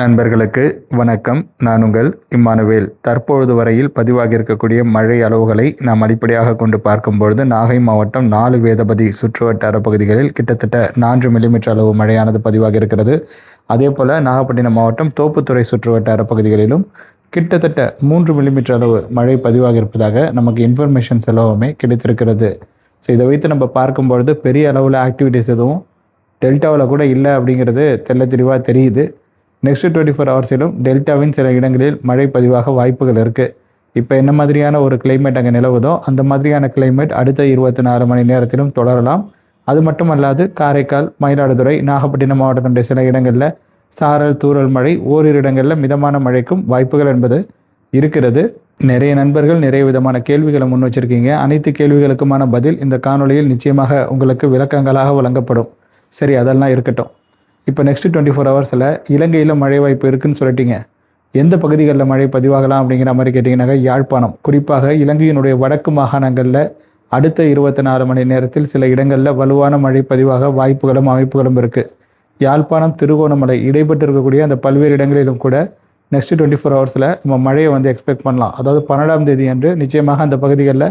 நண்பர்களுக்கு வணக்கம். நான் உங்கள் இம்மானுவேல். தற்பொழுது வரையில் பதிவாகி இருக்கக்கூடிய மழை அளவுகளை நாம் அடிப்படையாக கொண்டு பார்க்கும்பொழுது நாகை மாவட்டம் நாலு வேதபதி சுற்றுவட்டார பகுதிகளில் கிட்டத்தட்ட நான்கு மில்லிமீட்டர் அளவு மழையானது பதிவாக இருக்கிறது அதே போல் நாகப்பட்டினம் மாவட்டம் தோப்புத்துறை சுற்றுவட்டார பகுதிகளிலும் கிட்டத்தட்ட மூன்று மில்லிமீட்டர் அளவு மழை பதிவாக இருப்பதாக நமக்கு இன்ஃபர்மேஷன்ஸ் எல்லாமே கிடைத்திருக்கிறது. ஸோ இதை வைத்து நம்ம பார்க்கும்பொழுது பெரிய அளவில் ஆக்டிவிட்டீஸ் எதுவும் டெல்டாவில் கூட இல்லை அப்படிங்கிறது தெள்ள தெளிவாக தெரியுது. நெக்ஸ்ட் டுவெண்ட்டி ஃபோர் ஹவர்ஸிலும் டெல்டாவின் சில இடங்களில் மழை பதிவாக வாய்ப்புகள் இருக்குது இப்போ என்ன மாதிரியான ஒரு கிளைமேட் அங்கே நிலவுதோ அந்த மாதிரியான கிளைமேட் அடுத்த இருபத்தி நாலு மணி நேரத்திலும் தொடரலாம். அது மட்டுமல்லாது காரைக்கால் மயிலாடுதுறை நாகப்பட்டினம் மாவட்டத்தினுடைய சில இடங்களில் சாரல் தூரல் மழை ஓரிரு இடங்களில் மிதமான மழைக்கும் வாய்ப்புகள் என்பது இருக்கிறது. நிறைய நண்பர்கள் நிறைய விதமான கேள்விகளை முன் வச்சிருக்கீங்க. அனைத்து கேள்விகளுக்குமான பதில் இந்த காணொலியில் நிச்சயமாக உங்களுக்கு விளக்கங்களாக வழங்கப்படும். சரி அதெல்லாம் இருக்கட்டும். இப்போ நெக்ஸ்ட் டுவெண்ட்டி ஃபோர் ஹவர்ஸில் இலங்கையில் மழை வாய்ப்பு இருக்குன்னு சொல்லிட்டீங்க. எந்த பகுதிகளில் மழை பதிவாகலாம் அப்படிங்கிற மாதிரி கேட்டிங்கனாக்கா யாழ்ப்பாணம். குறிப்பாக இலங்கையினுடைய வடக்கு மாகாணங்களில் அடுத்த இருபத்தி நாலு மணி நேரத்தில் சில இடங்களில் வலுவான மழை பதிவாக வாய்ப்புகளும் அமைப்புகளும் இருக்குது யாழ்ப்பாணம் திருகோணமலை இடைப்பட்டு இருக்கக்கூடிய அந்த பல்வேறு இடங்களிலும் கூட நெக்ஸ்ட் டுவெண்ட்டி ஃபோர் ஹவர்ஸில் நம்ம மழையை வந்து எக்ஸ்பெக்ட் பண்ணலாம். அதாவது பன்னெண்டாம் தேதி அன்று நிச்சயமாக அந்த பகுதிகளில்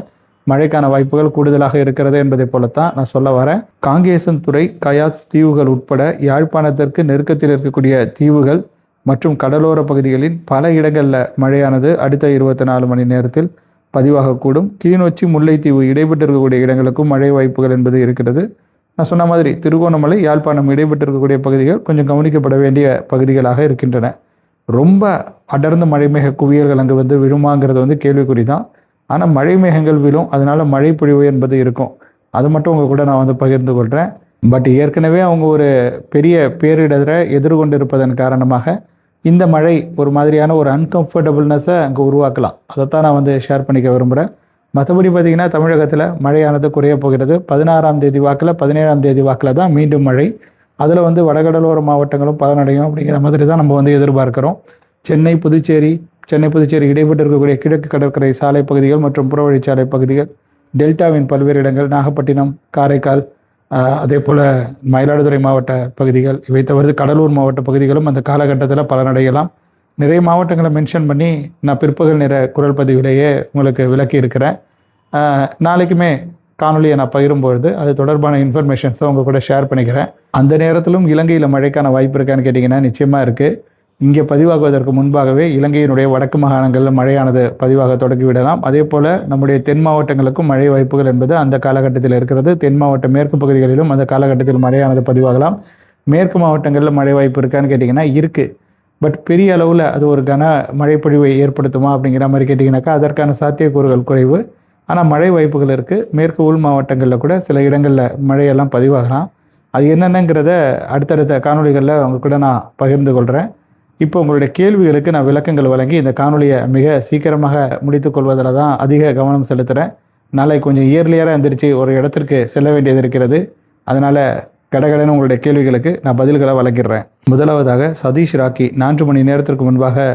மழைக்கான வாய்ப்புகள் கூடுதலாக இருக்கிறது என்பதை போலத்தான் நான் சொல்ல வரேன். காங்கேசன் துறை கயாத் தீவுகள் உட்பட யாழ்ப்பாணத்திற்கு நெருக்கத்தில் இருக்கக்கூடிய தீவுகள் மற்றும் கடலோர பகுதிகளின் பல இடங்களில் மழையானது அடுத்த இருபத்தி நாலு மணி நேரத்தில் பதிவாகக்கூடும். கிளிநொச்சி முல்லைத்தீவு இடைப்பட்டு இருக்கக்கூடிய இடங்களுக்கும் மழை வாய்ப்புகள் என்பது இருக்கிறது. நான் சொன்ன மாதிரி திருகோணமலை யாழ்ப்பாணம் இடைப்பட்டு இருக்கக்கூடிய பகுதிகள் கொஞ்சம் கவனிக்கப்பட வேண்டிய பகுதிகளாக இருக்கின்றன. ரொம்ப அடர்ந்த மழைமேக குவியல்கள் அங்கே வந்து விழுமாங்கிறது வந்து கேள்விக்குறி தான் ஆனால் மழை மேகங்கள் விழும் அதனால மழை பொழிவு என்பது இருக்கும். அது மட்டும் உங்கள் கூட நான் வந்து பகிர்ந்து கொள்கிறேன் பட் ஏற்கனவே அவங்க ஒரு பெரிய பேரிடரை எதிர்கொண்டு இருப்பதன் காரணமாக இந்த மழை ஒரு மாதிரியான ஒரு அன்கம்ஃபர்டபுள்னஸை அங்கே உருவாக்கலாம். அதைத்தான் நான் வந்து ஷேர் பண்ணிக்க விரும்புகிறேன் மற்றபடி பார்த்திங்கன்னா தமிழகத்தில் மழையானது குறைய போகிறது. பதினாறாம் தேதி வாக்கில் பதினேழாம் தேதி வாக்கில் தான் மீண்டும் மழை. அதில் வந்து வடகடலோர மாவட்டங்களும் பலனடையும் அப்படிங்கிற மாதிரி தான் நம்ம வந்து எதிர்பார்க்குறோம். சென்னை புதுச்சேரி சென்னை புதுச்சேரி இடைப்பட்டு இருக்கக்கூடிய கிழக்கு கடற்கரை சாலை பகுதிகள் மற்றும் புறவழிச்சாலை பகுதிகள் டெல்டாவின் பல்வேறு இடங்கள் நாகப்பட்டினம் காரைக்கால் அதே போல் மயிலாடுதுறை மாவட்ட பகுதிகள் இவை தவிர்த்து கடலூர் மாவட்ட பகுதிகளும் அந்த காலகட்டத்தில் பலனடையலாம். நிறைய மாவட்டங்களை மென்ஷன் பண்ணி நான் பிற்பகல் நிற குரல் பதிவிலேயே உங்களுக்கு விளக்கி இருக்கிறேன். நாளைக்குமே காணொலியை நான் பகிரும்பொழுது அது தொடர்பான இன்ஃபர்மேஷன்ஸை உங்கள் கூட ஷேர் பண்ணிக்கிறேன். அந்த நேரத்திலும் இலங்கையில் மழைக்கான வாய்ப்பு இருக்கான்னு கேட்டிங்கன்னா நிச்சயமாக இருக்குது இங்கே பதிவாகுவதற்கு முன்பாகவே இலங்கையினுடைய வடக்கு மாகாணங்களில் மழையானது பதிவாக தொடங்கிவிடலாம். அதே போல் நம்முடைய தென் மாவட்டங்களுக்கும் மழை வாய்ப்புகள் என்பது அந்த காலகட்டத்தில் இருக்கிறது. தென் மாவட்ட மேற்கு பகுதிகளிலும் அந்த காலகட்டத்தில் மழையானது பதிவாகலாம். மேற்கு மாவட்டங்களில் மழை வாய்ப்பு இருக்கான்னு கேட்டிங்கன்னா இருக்குது பட் பெரிய அளவில் அது ஒரு கன மழைப்பொழிவை ஏற்படுத்துமா அப்படிங்கிற மாதிரி கேட்டிங்கனாக்கா அதற்கான சாத்தியக்கூறுகள் குறைவு. ஆனால் மழை வாய்ப்புகள் இருக்குது மேற்கு உள் மாவட்டங்களில் கூட சில இடங்களில் மழையெல்லாம் பதிவாகலாம். அது என்னென்னங்கிறத அடுத்தடுத்த காணொளிகளில் அவங்க கூட நான் பகிர்ந்து கொள்கிறேன் இப்போ உங்களுடைய கேள்விகளுக்கு நான் விளக்கங்கள் வழங்கி இந்த காணொலியை மிக சீக்கிரமாக முடித்துக் கொள்வதில் தான் அதிக கவனம் செலுத்துகிறேன் நாளை கொஞ்சம் இயர்லியராக எந்திரிச்சு ஒரு இடத்திற்கு செல்ல வேண்டியது இருக்கிறது. அதனால் கடகடன்னு உங்களுடைய கேள்விகளுக்கு நான் பதில்களை வழங்கிடுறேன். முதலாவதாக சதீஷ் ராக்கி நான்கு மணி நேரத்திற்கு முன்பாக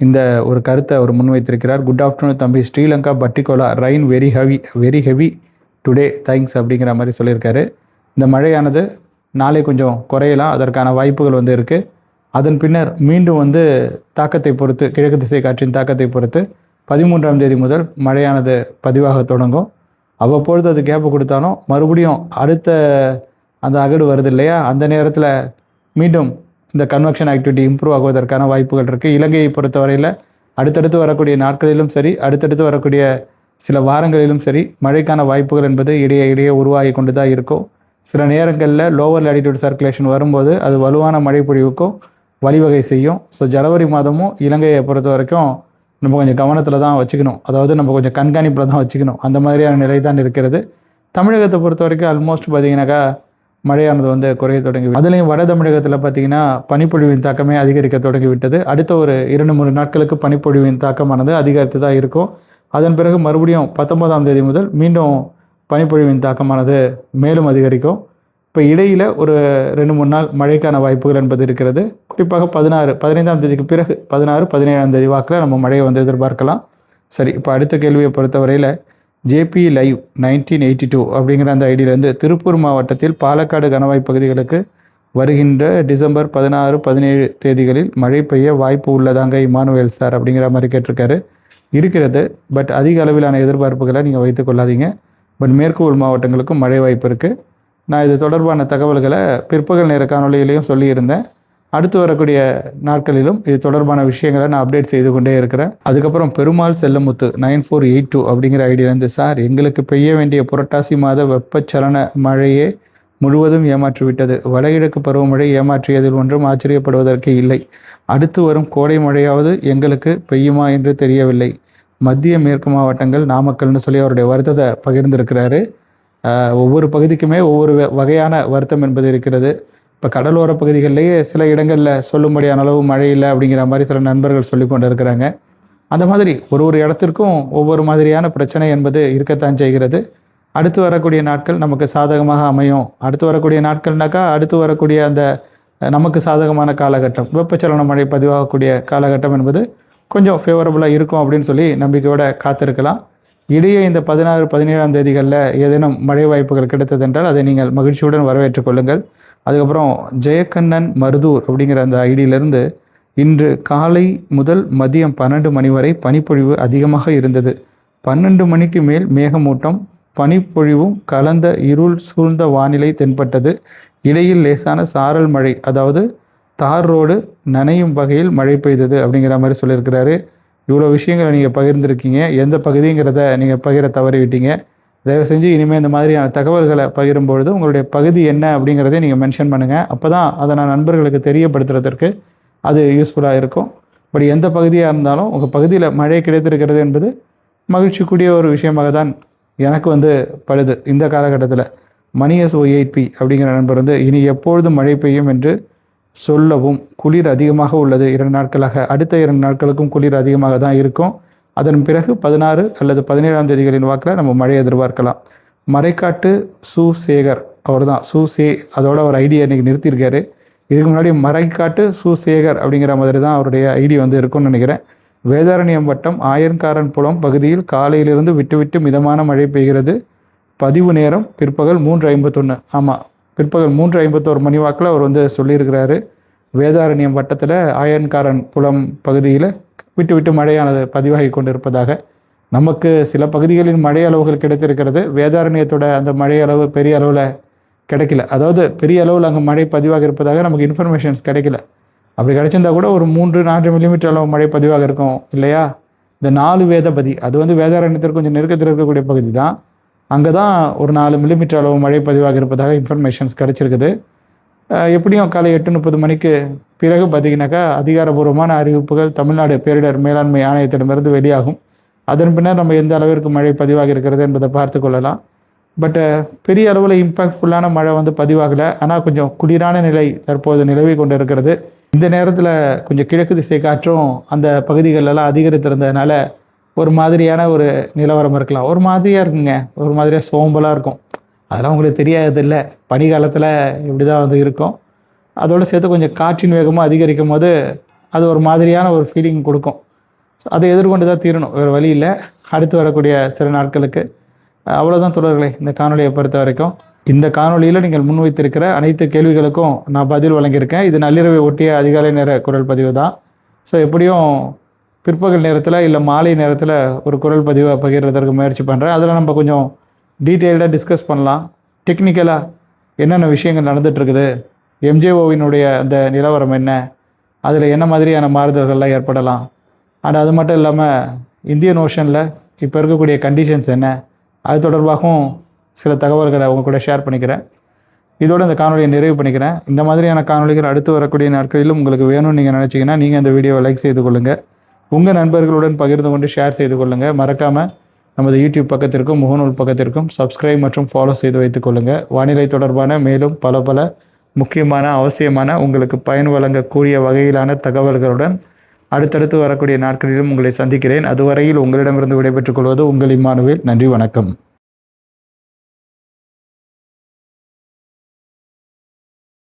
இந்த ஒரு கருத்தை அவர் முன்வைத்திருக்கிறார். குட் ஆஃப்டர்நூன் தம்பி. Sri Lanka Batticaloa rain very heavy very heavy today thanks அப்படிங்கிற மாதிரி சொல்லியிருக்காரு. இந்த மழையானது நாளை கொஞ்சம் குறையலாம். அதற்கான வாய்ப்புகள் வந்து இருக்குது அதன் பின்னர் மீண்டும் வந்து தாக்கத்தை பொறுத்து கிழக்கு திசை காற்றின் தாக்கத்தை பொறுத்து பதிமூன்றாம் தேதி முதல் மழையானது பதிவாக தொடங்கும். அவ்வப்பொழுது அது கேப்பு கொடுத்தாலும் மறுபடியும் அடுத்த அந்த அகடு வருது இல்லையா? அந்த நேரத்தில் மீண்டும் இந்த கன்வெக்ஷன் ஆக்டிவிட்டி இம்ப்ரூவ் ஆகுவதற்கான வாய்ப்புகள் இருக்குது இலங்கையை பொறுத்தவரையில் அடுத்தடுத்து வரக்கூடிய நாட்களிலும் சரி அடுத்தடுத்து வரக்கூடிய சில வாரங்களிலும் சரி மழைக்கான வாய்ப்புகள் என்பது இடையே இடையே உருவாகி கொண்டு தான் இருக்கும். சில நேரங்களில் லோவர் லேட்டிடியூட் சர்க்குலேஷன் வரும்போது அது வலுவான மழை பொழிவுக்கும் வழிவகை செய்யும். ஸோ ஜனவரி மாதமும் இலங்கையை பொறுத்த வரைக்கும் நம்ம கொஞ்சம் கவனத்தில் தான் வச்சுக்கணும். அதாவது நம்ம கொஞ்சம் கண்காணிப்பில் தான் வச்சுக்கணும். அந்த மாதிரியான நிலை தான் இருக்கிறது. தமிழகத்தை பொறுத்த வரைக்கும் ஆல்மோஸ்ட் பார்த்தீங்கன்னாக்கா மழையானது வந்து குறைய தொடங்கி அதுலேயும் வட தமிழகத்தில் பார்த்தீங்கன்னா பனிப்பொழிவின் தாக்கமே அதிகரிக்க தொடங்கி விட்டது. அடுத்த ஒரு இரண்டு மூணு நாட்களுக்கு பனிப்பொழிவின் தாக்கமானது அதிகரித்து தான் இருக்கும். அதன் பிறகு மறுபடியும் பத்தொன்பதாம் தேதி முதல் மீண்டும் பனிப்பொழிவின் தாக்கமானது மேலும் அதிகரிக்கும். இப்போ இடையில் ஒரு ரெண்டு மூணு நாள் மழைக்கான வாய்ப்புகள் என்பது இருக்கிறது. குறிப்பாக பதினாறு பதினைந்தாம் தேதிக்கு பிறகு பதினாறு பதினேழாம் தேதி வாக்கில் நம்ம மழையை வந்து எதிர்பார்க்கலாம். சரி இப்போ அடுத்த கேள்வியை பொறுத்தவரையில் JP live nineteen eighty two அப்படிங்கிற அந்த ஐடியிலேருந்து திருப்பூர் மாவட்டத்தில் பாலக்காடு கணவாய் பகுதிகளுக்கு வருகின்ற டிசம்பர் பதினாறு பதினேழு தேதிகளில் மழை பெய்ய வாய்ப்பு உள்ளதாங்க இமானுவேல் சார் அப்படிங்கிற மாதிரி கேட்டிருக்காரு. இருக்கிறது பட் அதிக அளவிலான எதிர்பார்ப்புகளை நீங்கள் வைத்துக் கொள்ளாதீங்க. பட் மேற்கு உள் மாவட்டங்களுக்கும் மழை வாய்ப்பு இருக்குது நான் இது தொடர்பான தகவல்களை பிற்பகல் நேர காணொலியிலையும் சொல்லியிருந்தேன். அடுத்து வரக்கூடிய நாட்களிலும் இது தொடர்பான விஷயங்களை நான் அப்டேட் செய்து கொண்டே இருக்கிறேன். அதுக்கப்புறம் Perumal Chellamuthu nine four eight two அப்படிங்கிற ஐடியிலேருந்து சார் எங்களுக்கு பெய்ய வேண்டிய புரட்டாசி மாத வெப்பச்சலன மழையே முழுவதும் ஏமாற்றிவிட்டது. வடகிழக்கு பருவமழை ஏமாற்றியதில் ஒன்றும் ஆச்சரியப்படுவதற்கு இல்லை. அடுத்து வரும் கோடை மழையாவது எங்களுக்கு பெய்யுமா என்று தெரியவில்லை. மத்திய மேற்கு மாவட்டங்கள் நாமக்கல்னு சொல்லி அவருடைய வருத்தத்தை பகிர்ந்திருக்கிறாரு. ஒவ்வொரு பகுதிக்குமே ஒவ்வொரு வகையான வருத்தம் என்பது இருக்கிறது. இப்போ கடலோர பகுதிகளிலேயே சில இடங்களில் சொல்லும்படியான அளவு மழை இல்லை அப்படிங்கிற மாதிரி சில நண்பர்கள் சொல்லி கொண்டு இருக்கிறாங்க அந்த மாதிரி ஒரு ஒரு இடத்திற்கும் ஒவ்வொரு மாதிரியான பிரச்சனை என்பது இருக்கத்தான் செய்கிறது. அடுத்து வரக்கூடிய நாட்கள் நமக்கு சாதகமாக அமையும். அடுத்து வரக்கூடிய நாட்கள்னாக்கா அடுத்து வரக்கூடிய அந்த நமக்கு சாதகமான காலகட்டம். வெப்பச்சலன மழை பதிவாகக்கூடிய காலகட்டம் என்பது கொஞ்சம் ஃபேவரபுளாக இருக்கும் அப்படின்னு சொல்லி நம்பிக்கையோடு காத்திருக்கலாம். இடையே இந்த பதினாறு பதினேழாம் தேதிகளில் ஏதேனும் மழை வாய்ப்புகள் கிடைத்ததென்றால் அதை நீங்கள் மகிழ்ச்சியுடன் வரவேற்றுக் கொள்ளுங்கள். அதுக்கப்புறம் ஜெயக்கண்ணன் மருதூர் அப்படிங்கிற அந்த ஐடியிலிருந்து இன்று காலை முதல் மதியம் பன்னெண்டு மணி வரை பனிப்பொழிவு அதிகமாக இருந்தது. பன்னெண்டு மணிக்கு மேல் மேகமூட்டம் பனிப்பொழிவும் கலந்த இருள் சூழ்ந்த வானிலை தென்பட்டது. இடையில் லேசான சாரல் மழை அதாவது தார் ரோடு நனையும் வகையில் மழை பெய்தது அப்படிங்கிற மாதிரி சொல்லியிருக்கிறாரு. இவ்வளோ விஷயங்களை நீங்கள் பகிர்ந்துருக்கீங்க. எந்த பகுதிங்கிறத நீங்கள் பகிர தவறிவிட்டீங்க. தயவு செஞ்சு இனிமேல் இந்த மாதிரியான தகவல்களை பகிரும்பொழுது உங்களுடைய பகுதி என்ன அப்படிங்கிறதே நீங்கள் மென்ஷன் பண்ணுங்கள் அப்போ தான் அதை நான் நண்பர்களுக்கு தெரியப்படுத்துறதற்கு அது யூஸ்ஃபுல்லாக இருக்கும். பட் எந்த பகுதியாக இருந்தாலும் உங்கள் பகுதியில் மழை கிடைத்திருக்கிறது என்பது மகிழ்ச்சிக்குரிய ஒரு விஷயமாக தான் எனக்கு வந்து பழுது. இந்த காலகட்டத்தில் மணியஸ் ஓ எயிட் பி அப்படிங்கிற நண்பர் வந்து இனி எப்பொழுதும் மழை பெய்யும்? என்று சொல்லவும் குளிர் அதிகமாக உள்ளது. இரண்டு நாட்களாக அடுத்த இரண்டு நாட்களுக்கும் குளிர் அதிகமாக தான் இருக்கும். அதன் பிறகு பதினாறு அல்லது பதினேழாம் தேதிகளின் வாக்கில் நம்ம மழை எதிர்பார்க்கலாம். மறைக்காட்டு சு சேகர் அவர் தான் சு சே அதோட ஒரு ஐடியா இன்றைக்கி நிறுத்தியிருக்காரு. இதுக்கு முன்னாடி மறைக்காட்டு சு சேகர் அப்படிங்கிற மாதிரி தான் அவருடைய ஐடி வந்து இருக்கும்னு நினைக்கிறேன். வேதாரண்யம் வட்டம் ஆயன்காரன் புலம் பகுதியில் காலையிலிருந்து விட்டு விட்டு மிதமான மழை பெய்கிறது. பதிவு நேரம் பிற்பகல் மூன்று ஐம்பத்தொன்று ஆமாம் பிற்பகல் மூன்று ஐம்பத்தோரு மணி வாக்கில் அவர் வந்து சொல்லியிருக்கிறாரு. வேதாரண்யம் வட்டத்தில் ஆயன்காரன் புலம் பகுதியில் விட்டு விட்டு மழையானது பதிவாகி கொண்டிருப்பதாக. நமக்கு சில பகுதிகளில் மழை அளவுகள் கிடைத்திருக்கிறது. வேதாரண்யத்தோட அந்த மழை அளவு பெரிய அளவில் கிடைக்கல. அதாவது பெரிய அளவில் அங்கே மழை பதிவாக இருப்பதாக நமக்கு இன்ஃபர்மேஷன்ஸ் கிடைக்கல. அப்படி கிடைச்சிருந்தா கூட ஒரு மூன்று நான்கு மில்லிமீட்டர் அளவு மழை பதிவாக இருக்கும் இல்லையா? இந்த நாலு வேதபதி அது வந்து வேதாரண்யத்திற்கு கொஞ்சம் நெருக்கத்தில் இருக்கக்கூடிய பகுதி தான். அங்கே தான் ஒரு நாலு மில்லிமீட்டர் அளவு மழை பதிவாக இருப்பதாக இன்ஃபர்மேஷன்ஸ் கிடச்சிருக்குது. எப்படியும் காலை எட்டு முப்பது மணிக்கு பிறகு பார்த்தீங்கன்னாக்கா அதிகாரபூர்வமான அறிவிப்புகள் தமிழ்நாடு பேரிடர் மேலாண்மை ஆணையத்திடமிருந்து வெளியாகும். அதன் பின்னர் நம்ம எந்த அளவிற்கு மழை பதிவாக இருக்கிறது என்பதை பார்த்து கொள்ளலாம். பட்டு பெரிய அளவில் இம்பாக்ட்ஃபுல்லான மழை வந்து பதிவாகலை. ஆனால் கொஞ்சம் குளிரான நிலை தற்போது நிலவி கொண்டு இருக்கிறது இந்த நேரத்தில் கொஞ்சம் கிழக்கு திசை காற்றும் அந்த பகுதிகளெல்லாம் அதிகரித்திருந்ததுனால ஒரு மாதிரியான ஒரு நிலவரம் இருக்கலாம். ஒரு மாதிரியாக இருக்குங்க. ஒரு மாதிரியாக சோம்பலாக இருக்கும். அதெல்லாம் உங்களுக்கு தெரியாது இல்லை பனிக்காலத்தில் இப்படி தான் வந்து இருக்கும். அதோடு சேர்த்து கொஞ்சம் காற்றின் வேகமாக அதிகரிக்கும் போது அது ஒரு மாதிரியான ஒரு ஃபீலிங் கொடுக்கும். அதை எதிர்கொண்டு தான் தீரணும். வேறு வழி இல்லை. அடுத்து வரக்கூடிய சில நாட்களுக்கு. அவ்வளோதான் தொடர்களே இந்த காணொலியை பொறுத்த வரைக்கும். இந்த காணொலியில் நீங்கள் முன்வைத்திருக்கிற அனைத்து கேள்விகளுக்கும் நான் பதில் வழங்கியிருக்கேன். இது நள்ளிரவை ஒட்டிய அதிகாலை நேர குரல் பதிவு தான் ஸோ எப்படியும் பிற்பகல் நேரத்தில் இல்லை மாலை நேரத்தில் ஒரு குரல் பதிவை பகிர்றதற்கு முயற்சி பண்ணுறேன் அதில் நம்ம கொஞ்சம் டீட்டெயில்டாக டிஸ்கஸ் பண்ணலாம். டெக்னிக்கலாக என்னென்ன விஷயங்கள் நடந்துகிட்ருக்குது எம்ஜேஓவினுடைய அந்த நிலவரம் என்ன? அதில் என்ன மாதிரியான மாறுதல்கள்லாம் ஏற்படலாம்? அண்ட் அது மட்டும் இல்லாமல் இந்தியன் ஓஷனில் இப்போ இருக்கக்கூடிய கண்டிஷன்ஸ் என்ன? அது தொடர்பாகவும் சில தகவல்களை அவங்க கூட ஷேர் பண்ணிக்கிறேன். இதோடு இந்த காணொலியை நிறைவு பண்ணிக்கிறேன். இந்த மாதிரியான காணொலிகள் அடுத்து வரக்கூடிய நாட்களிலும் உங்களுக்கு வேணும்னு நீங்கள் நினச்சிங்கன்னா நீங்கள் அந்த வீடியோவை லைக் செய்து கொள்ளுங்கள் உங்கள் நண்பர்களுடன் பகிர்ந்து கொண்டு ஷேர் செய்து கொள்ளுங்கள் மறக்காமல் நமது யூடியூப் பக்கத்திற்கும் முகநூல் பக்கத்திற்கும் சப்ஸ்கிரைப் மற்றும் ஃபாலோ செய்து வைத்துக் கொள்ளுங்கள் வானிலை தொடர்பான மேலும் பல பல முக்கியமான அவசியமான உங்களுக்கு பயன் வழங்கக்கூடிய வகையிலான தகவல்களுடன் அடுத்தடுத்து வரக்கூடிய நாட்களிலும் உங்களை சந்திக்கிறேன். அதுவரையில் உங்களிடமிருந்து விடைபெற்றுக் கொள்வது உங்கள் இம்மானுவேல். நன்றி வணக்கம்.